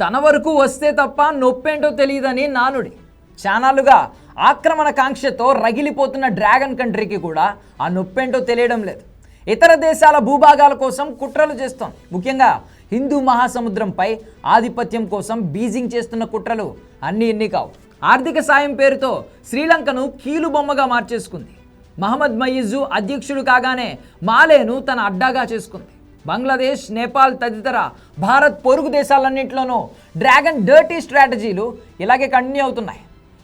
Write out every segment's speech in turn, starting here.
తన వరకు వస్తే తప్ప నొప్పేంటో తెలియదని నానుడి. చానాలుగా ఆక్రమణ కాంక్షతో రగిలిపోతున్న డ్రాగన్ కంట్రీకి కూడా ఆ నొప్పేంటో తెలియడం లేదు. ఇతర దేశాల భూభాగాల కోసం కుట్రలు చేస్తోంది. ముఖ్యంగా హిందూ మహాసముద్రంపై ఆధిపత్యం కోసం బీజింగ్ చేస్తున్న కుట్రలు అన్నీ ఎన్ని కావు. ఆర్థిక సాయం పేరుతో శ్రీలంకను కీలుబొమ్మగా మార్చేసుకుంది. మహమ్మద్ మయీజు అధ్యక్షుడు కాగానే మాలేను తన అడ్డాగా చేసుకుంది. బంగ్లాదేశ్ నేపాల్ తదితర భారత్ పొరుగు దేశాలన్నింటిలోనూ డ్రాగన్ డర్టీ స్ట్రాటజీలు ఇలాగే కంటిన్యూ అవుతున్నాయి.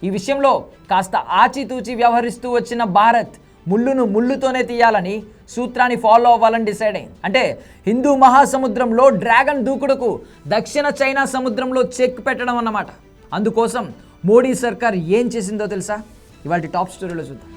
ఈ విషయంలో కాస్త ఆచితూచి వ్యవహరిస్తూ వచ్చిన భారత్ ముళ్ళును ముళ్ళుతోనే తీయాలని సూత్రాన్ని ఫాలో అవ్వాలని డిసైడ్ అయింది. అంటే హిందూ మహాసముద్రంలో డ్రాగన్ దూకుడుకు దక్షిణ చైనా సముద్రంలో చెక్ పెట్టడం అన్నమాట. అందుకోసం మోడీ సర్కార్ ఏం చేసిందో తెలుసా? ఇవాళ టాప్ స్టోరీలో చూద్దాం.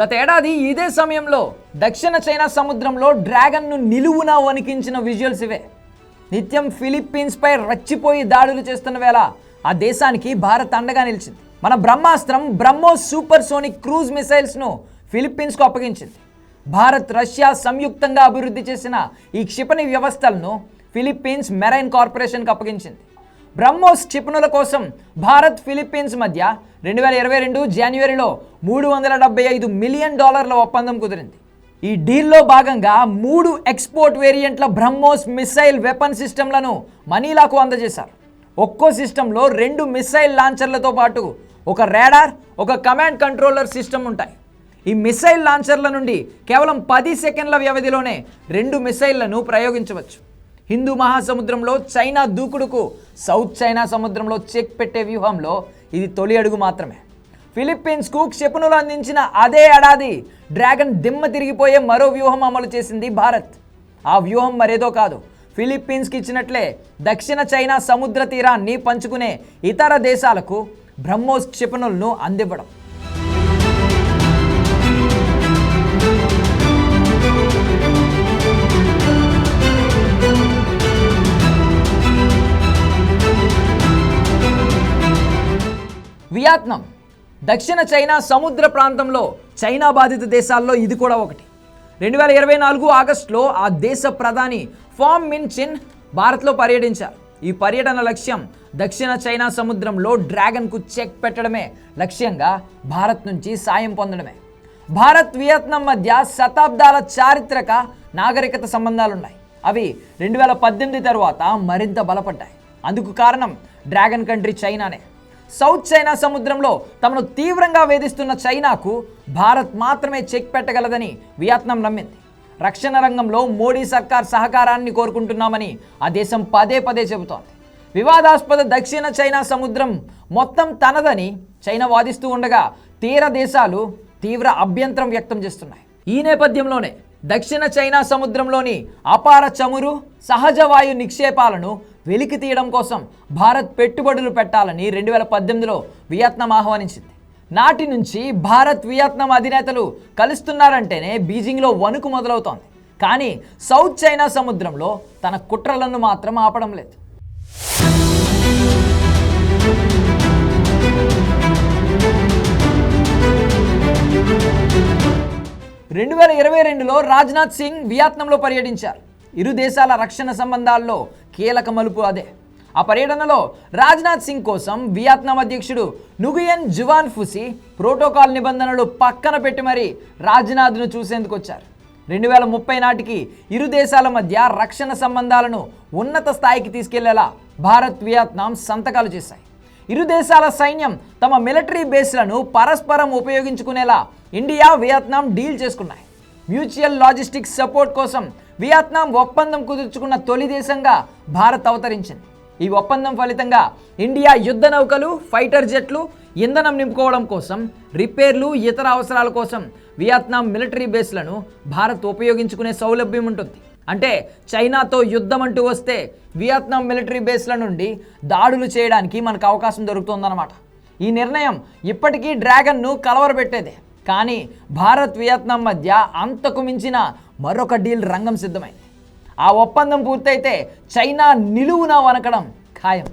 గతేడాది ఇదే సమయంలో దక్షిణ చైనా సముద్రంలో డ్రాగన్ను నిలువున వణికించిన విజువల్స్ ఇవే. నిత్యం ఫిలిప్పీన్స్పై రచ్చిపోయి దాడులు చేస్తున్న వేళ ఆ దేశానికి భారత్ అండగా నిలిచింది. మన బ్రహ్మాస్త్రం బ్రహ్మోస్ సూపర్ సోనిక్ క్రూజ్ మిసైల్స్ను ఫిలిప్పీన్స్కు అప్పగించింది. భారత్ రష్యా సంయుక్తంగా అభివృద్ధి చేసిన ఈ క్షిపణి వ్యవస్థలను ఫిలిప్పీన్స్ మెరైన్ కార్పొరేషన్కి అప్పగించింది. బ్రహ్మోస్ క్షిపణుల కోసం భారత్ ఫిలిప్పీన్స్ మధ్య రెండు వేల ఇరవై రెండు జనవరిలో మూడు వందల డెబ్బై ఐదు మిలియన్ డాలర్ల ఒప్పందం కుదిరింది. ఈ డీల్లో భాగంగా మూడు ఎక్స్పోర్ట్ వేరియంట్ల బ్రహ్మోస్ మిస్సైల్ వెపన్ సిస్టమ్లను మనీలాకు అందజేశారు. ఒక్కో సిస్టంలో రెండు మిస్సైల్ లాంచర్లతో పాటు ఒక రాడార్ ఒక కమాండ్ కంట్రోలర్ సిస్టమ్ ఉంటాయి. ఈ మిస్సైల్ లాంచర్ల నుండి కేవలం పది సెకండ్ల వ్యవధిలోనే రెండు మిసైళ్ళను ప్రయోగించవచ్చు. హిందూ మహాసముద్రంలో చైనా దూకుడుకు సౌత్ చైనా సముద్రంలో చెక్ పెట్టే వ్యూహంలో ఇది తొలి అడుగు మాత్రమే. ఫిలిప్పీన్స్కు క్షిపణులు అందించిన అదే ఏడాది డ్రాగన్ దిమ్మ తిరిగిపోయే మరో వ్యూహం అమలు చేసింది భారత్. ఆ వ్యూహం మరేదో కాదు. ఫిలిప్పీన్స్కి ఇచ్చినట్లే దక్షిణ చైనా సముద్ర తీరాన్ని పంచుకునే ఇతర దేశాలకు బ్రహ్మోస్ క్షిపణులను అందివ్వడం. వియత్నాం. దక్షిణ చైనా సముద్ర ప్రాంతంలో చైనా బాధిత దేశాల్లో ఇది కూడా ఒకటి. రెండు వేల ఇరవై నాలుగు ఆగస్టులో ఆ దేశ ప్రధాని ఫామ్ మిన్ చిన్ భారత్లో పర్యటించారు. ఈ పర్యటన లక్ష్యం దక్షిణ చైనా సముద్రంలో డ్రాగన్కు చెక్ పెట్టడమే. లక్ష్యంగా భారత్ నుంచి సాయం పొందడమే. భారత్ వియత్నాం మధ్య శతాబ్దాల చారిత్రక నాగరికత సంబంధాలున్నాయి. అవి రెండు వేల పద్దెనిమిది తర్వాత మరింత బలపడ్డాయి. అందుకు కారణం డ్రాగన్ కంట్రీ చైనానే. సౌత్ చైనా సముద్రంలో తమను తీవ్రంగా వేధిస్తున్న చైనాకు భారత్ మాత్రమే చెక్ పెట్టగలదని వియత్నాం నమ్మింది. రక్షణ రంగంలో మోడీ సర్కార్ సహకారాన్ని కోరుకుంటున్నామని ఆ దేశం పదే పదే చెబుతోంది. వివాదాస్పద దక్షిణ చైనా సముద్రం మొత్తం తనదని చైనా వాదిస్తూ ఉండగా తీర దేశాలు తీవ్ర అభ్యంతరం వ్యక్తం చేస్తున్నాయి. ఈ నేపథ్యంలోనే దక్షిణ చైనా సముద్రంలోని అపార చమురు సహజ వాయు నిక్షేపాలను వెలికి తీయడం కోసం భారత్ పెట్టుబడులు పెట్టాలని రెండు వేల పద్దెనిమిదిలో వియత్నాం ఆహ్వానించింది. నాటి నుంచి భారత్ వియత్నాం అధినేతలు కలుస్తున్నారంటేనే బీజింగ్లో వణుకు మొదలవుతోంది. కానీ సౌత్ చైనా సముద్రంలో తన కుట్రలను మాత్రం ఆపడం లేదు. రెండు వేల ఇరవై రెండులో రాజ్నాథ్ సింగ్ వియత్నంలో పర్యటించారు. ఇరు దేశాల రక్షణ సంబంధాల్లో కీలక మలుపు అదే. ఆ పర్యటనలో రాజ్నాథ్ సింగ్ కోసం వియత్నాం అధ్యక్షుడు నుగుయన్ జువాన్ ఫుసి ప్రోటోకాల్ నిబంధనలు పక్కన పెట్టి మరీ రాజ్నాథ్ను చూసేందుకు వచ్చారు. రెండు వేల ముప్పై నాటికి ఇరు దేశాల మధ్య రక్షణ సంబంధాలను ఉన్నత స్థాయికి తీసుకెళ్ళేలా భారత్ వియత్నాం సంతకాలు చేశాయి. ఇరు దేశాల సైన్యం తమ మిలిటరీ బేస్లను పరస్పరం ఉపయోగించుకునేలా ఇండియా వియత్నాం డీల్ చేసుకున్నాయి. మ్యూచువల్ లాజిస్టిక్స్ సపోర్ట్ కోసం వియత్నాం ఒప్పందం కుదుర్చుకున్న తొలి దేశంగా భారత్ అవతరించింది. ఈ ఒప్పందం ఫలితంగా ఇండియా యుద్ధ నౌకలు ఫైటర్ జెట్లు ఇంధనం నింపుకోవడం కోసం రిపేర్లు ఇతర అవసరాల కోసం వియత్నాం మిలిటరీ బేస్లను భారత్ ఉపయోగించుకునే సౌలభ్యం ఉంటుంది. అంటే చైనాతో యుద్ధం అంటూ వస్తే వియత్నాం మిలిటరీ బేస్ల నుండి దాడులు చేయడానికి మనకు అవకాశం దొరుకుతుందన్నమాట. ఈ నిర్ణయం ఇప్పటికీ డ్రాగన్ను కలవరపెట్టేదే. కానీ భారత్ వియత్నాం మధ్య అంతకు మించిన మరొక డీల్ రంగం సిద్ధమైంది. ఆ ఒప్పందం పూర్తయితే చైనా నిలువున వనకడం ఖాయం.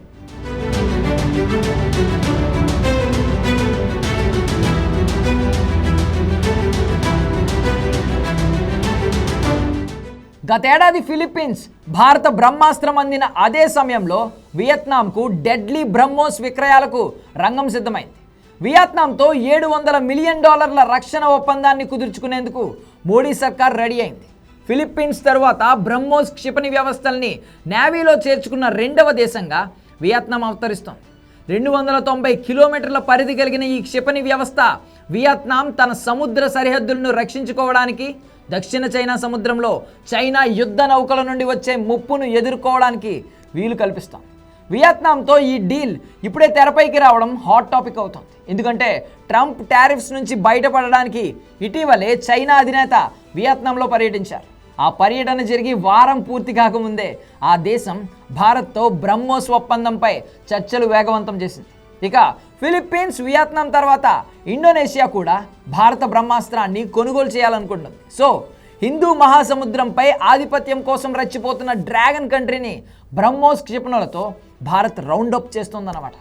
గతేడాది ఫిలిప్పీన్స్ భారత బ్రహ్మాస్త్రం అందిన అదే సమయంలో వియత్నాంకు డెడ్లీ బ్రహ్మోస్ విక్రయాలకు రంగం సిద్ధమైంది. వియత్నాంతో ఏడు వందల మిలియన్ డాలర్ల రక్షణ ఒప్పందాన్ని కుదుర్చుకునేందుకు మోడీ సర్కార్ రెడీ అయింది. ఫిలిప్పీన్స్ తరువాత బ్రహ్మోస్ క్షిపణి వ్యవస్థల్ని నేవీలో చేర్చుకున్న రెండవ దేశంగా వియత్నాం అవతరిస్తోంది. రెండు వందల తొంభై కిలోమీటర్ల పరిధి కలిగిన ఈ క్షిపణి వ్యవస్థ వియత్నాం తన సముద్ర సరిహద్దులను రక్షించుకోవడానికి దక్షిణ చైనా సముద్రంలో చైనా యుద్ధ నౌకల నుండి వచ్చే ముప్పును ఎదుర్కోవడానికి వీలు కల్పిస్తాం. వియత్నాంతో ఈ డీల్ ఇప్పుడే తెరపైకి రావడం హాట్ టాపిక్ అవుతుంది. ఎందుకంటే ట్రంప్ టారిఫ్స్ నుంచి బయటపడడానికి ఇటీవలే చైనా అధినేత వియత్నాంలో పర్యటించారు. ఆ పర్యటన జరిగి వారం పూర్తి కాకముందే ఆ దేశం భారత్తో బ్రహ్మోస్ ఒప్పందంపై చర్చలు వేగవంతం చేసింది. ఇక ఫిలిప్పీన్స్ వియత్నాం తర్వాత ఇండోనేషియా కూడా భారత బ్రహ్మాస్త్రాన్ని కొనుగోలు చేయాలనుకుంటుంది. సో హిందూ మహాసముద్రంపై ఆధిపత్యం కోసం రెచ్చిపోతున్న డ్రాగన్ కంట్రీని బ్రహ్మోస్ క్షిపణులతో భారత్ రౌండప్ చేస్తుందన్నమాట.